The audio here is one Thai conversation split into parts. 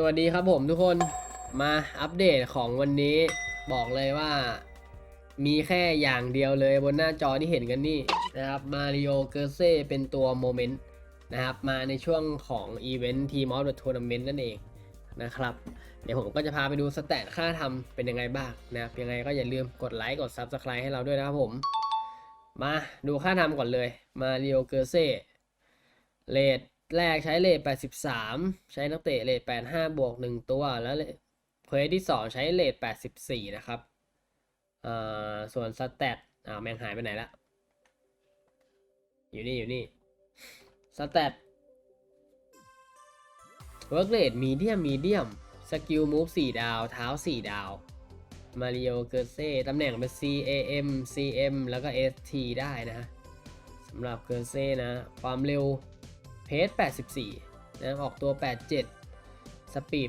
สวัสดีครับผมทุกคนมาอัปเดตของวันนี้บอกเลยว่า มีแค่อย่างเดียวเลยบนหน้าจอที่เห็นกันนี่นะครับมาริโอเกอร์เซ่เป็นตัวโมเมนต์นะครับมาในช่วงของอีเวนต์ทีมออฟเดอะทัวร์นาเมนต์นั่นเองนะครับ เดี๋ยวผมก็จะพาไปดูสแตทค่าทำเป็นยังไงบ้างนะครับยังไงก็อย่าลืมกดไลค์กด Subscribe ให้เราด้วยนะครับผม มาดูค่าทำก่อนเลยมาริโอเกอร์เซ่เลท แรกใช้เลท83 ใช้นักเตะเลท85 บวก 1 ตัว แล้วเควสที่ 2 ใช้เลท84 นะครับอ่าส่วนสแตทอ่าแมงหายไปไหนละ อยู่นี่ อยู่นี่สแตทเวิร์กเลทมีเดียมมีเดียมสกิลมูฟ4ดาว เท้า 4 ดาว มาริโอเกิร์เซ่ตำแหน่งเป็น C A M C M แล้วก็ S T ได้นะสำหรับเกิร์เซ่นะ ความเร็ว เพจ84 นะออกตัว 87 สปีด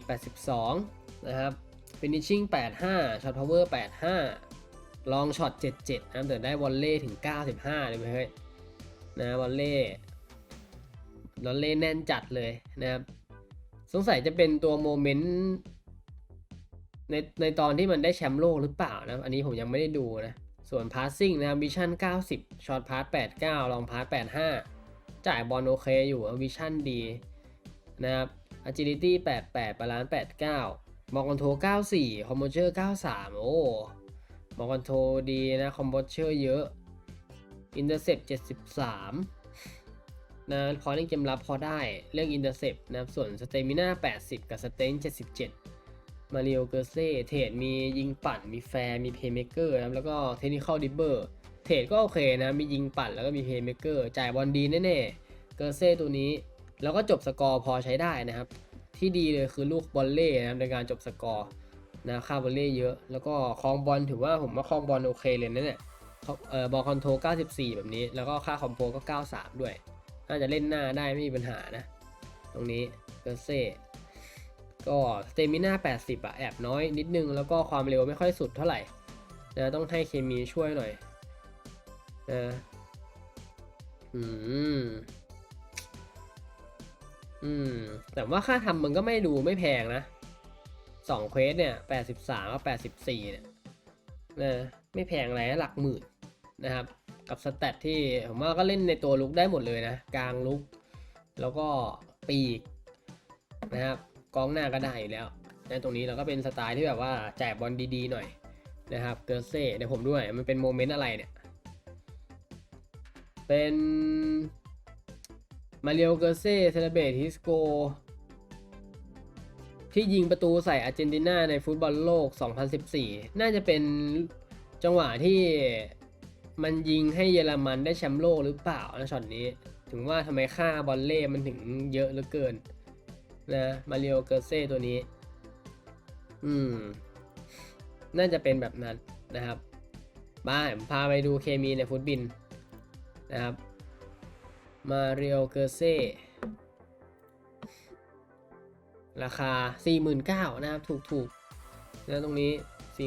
82 นะครับ finishing 85 shot power 85 ลองช็อต 77 นะแต่ได้วอลเล่ถึง 95 เลยเฮ้ยนะวอลเล่วอลเล่แน่นจัดเลยนะครับ สงสัยจะเป็นตัวโมเมนต์ในในตอนที่มันได้แชมป์โลกหรือเปล่านะ อันนี้ผมยังไม่ได้ดูนะ ส่วน passing นะครับ vision 90 short pass 89 long pass 85 จ่ายบอลโอเคอยู่ vision ดีนะครับ agility 88 balance 89มองคอนโทร94 composure 93 โอ้มองคอนโทรดีนะ composure เยอะ intercept 73นะพอเล่นเกมรับพอได้เรื่อง intercept นะครับส่วน stamina 80 กับ strength 77 มาริโอเกอร์เซ่เทรดมียิงปั่นมีแฟร์มีเพย์เมเกอร์นะแล้วก็เทคนิคอลดิเบอร์ เทรดก็โอเคนะ มียิงปั่นแล้วก็มีเพย์เมเกอร์จ่ายบอลดีแน่ๆ เกอร์เซ่ตัวนี้ แล้วก็จบสกอร์พอใช้ได้นะครับ ที่ดีเลยคือลูกบอลเล่นะครับในการจบสกอร์นะค่าบอลเล่เยอะ แล้วก็คลองบอลถือว่าผมว่าคลองบอลโอเคเลยนะเนี่ยเอ่อบอลคอนโทรล94 แบบนี้ แล้วก็ค่าคอมโบก็ 93 ด้วย น่าจะเล่นหน้าได้ไม่มีปัญหานะ ตรงนี้เกอร์เซ่ก็สเตมิน่า80อะแอบน้อยนิดนึง แล้วก็ความเร็วไม่ค่อยสุดเท่าไหร่นะต้องให้เคมีช่วยหน่อย นะอืม อืม แต่ว่าค่าทำมันก็ไม่ดูไม่แพงนะสองเควสเนี่ย83กับ84เนี่ยนะไม่แพงอะไรหลักหมื่นนะครับ กับสแตทที่ผมว่าก็เล่นในตัวลุกได้หมดเลยนะ กลางลุก แล้วก็ปีกนะครับกองหน้าก็ได้อยู่แล้วนะตรงนี้เราก็เป็นสไตล์ที่แบบว่าแจกบอลดีๆหน่อยนะครับ เกอร์เซ่เดี๋ยวผมด้วยมันเป็นโมเมนต์อะไรเนี่ย เป็นมาเรียวเกอร์เซ่เซเลเบตฮิสโก ที่ยิงประตูใส่อาร์เจนตินาในฟุตบอลโลก 2014 น่าจะเป็นจังหวะที่มันยิงให้เยอรมันได้แชมป์โลกหรือเปล่านะช็อตนี้ ถึงว่าทำไมค่าบอลเล่มันถึงเยอะเหลือเกินนะมาเริโอเกอร์เซ่ตัวนี้ อืม น่าจะเป็นแบบนั้นนะครับบ้าผมพาไปดูเคมีในฟุตบิน นะครับ มาริโอเกอร์เซ่ราคา 49,000นะครับ ถูกถูกนะตรงนี้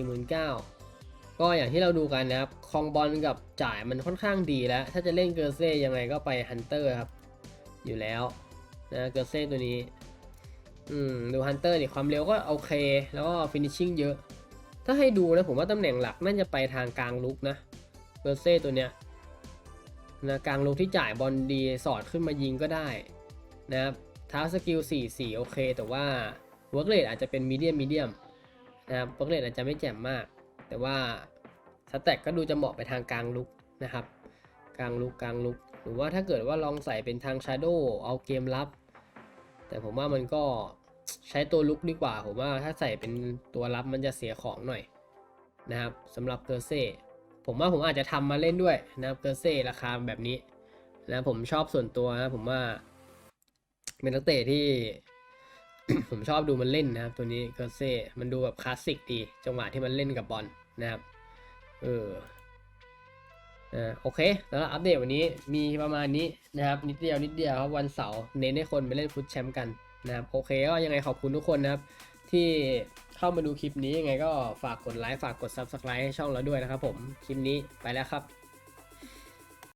49,000 ก็อย่างที่เราดูกันนะครับ คองบอลกับจ่ายมันค่อนข้างดีแล้ว ถ้าจะเล่นเกอร์เซ่ยังไงก็ไปฮันเตอร์ครับ อยู่แล้วนะเกอร์เซ่ตัวนี้ อืม ดูฮันเตอร์นี่ความเร็วก็โอเค แล้วก็ฟินิชชิ่งเยอะ ถ้าให้ดูนะ ผมว่าตำแหน่งหลักน่าจะไปทางกลางลุกนะเบอร์เซ่ตัวเนี้ย นะกลางลุกที่จ่ายบอลดีสอดขึ้นมายิงก็ได้นะครับท้าสกิล4 4 โอเค แต่ว่าเวิร์กเลดอาจจะเป็นมีเดียมมีเดียมนะครับเวิร์กเลดอาจจะไม่แจ่มมาก แต่ว่าสแต็กก็ดูจะเหมาะไปทางกลางลุกนะครับ กลางลุกกลางลุก หรือว่าถ้าเกิดว่าลองใส่เป็นทางชาร์โดเอาเกมรับ แต่ผมว่ามันก็ใช้ตัวลุกดีกว่า ผมว่าถ้าใส่เป็นตัวรับมันจะเสียของหน่อยนะครับสำหรับเกอร์เซ่ ผมว่าผมอาจจะทำมาเล่นด้วยนะครับเกอร์เซ่ราคาแบบนี้นะผมชอบส่วนตัวนะผมว่า เป็นนักเตะที่ ผมชอบดูมันเล่นนะครับ ตัวนี้เกอร์เซ่มันดูแบบคลาสสิกดี จังหวะที่มันเล่นกับบอลนะครับเอออ่าโอเค แล้วอัปเดตวันนี้มีประมาณนี้นะครับ นิดเดียวนิดเดียวครับวันเสาร์เน้นให้คนไปเล่นฟุตแชมป์กันนะครับโอเคก็ยังไงขอบคุณทุกคนนะครับที่ เข้ามาดูคลิปนี้ยังไงก็ฝากกดไลค์ฝากกด Subscribe ให้ช่องเราด้วยนะครับผม คลิปนี้ไปแล้วครับ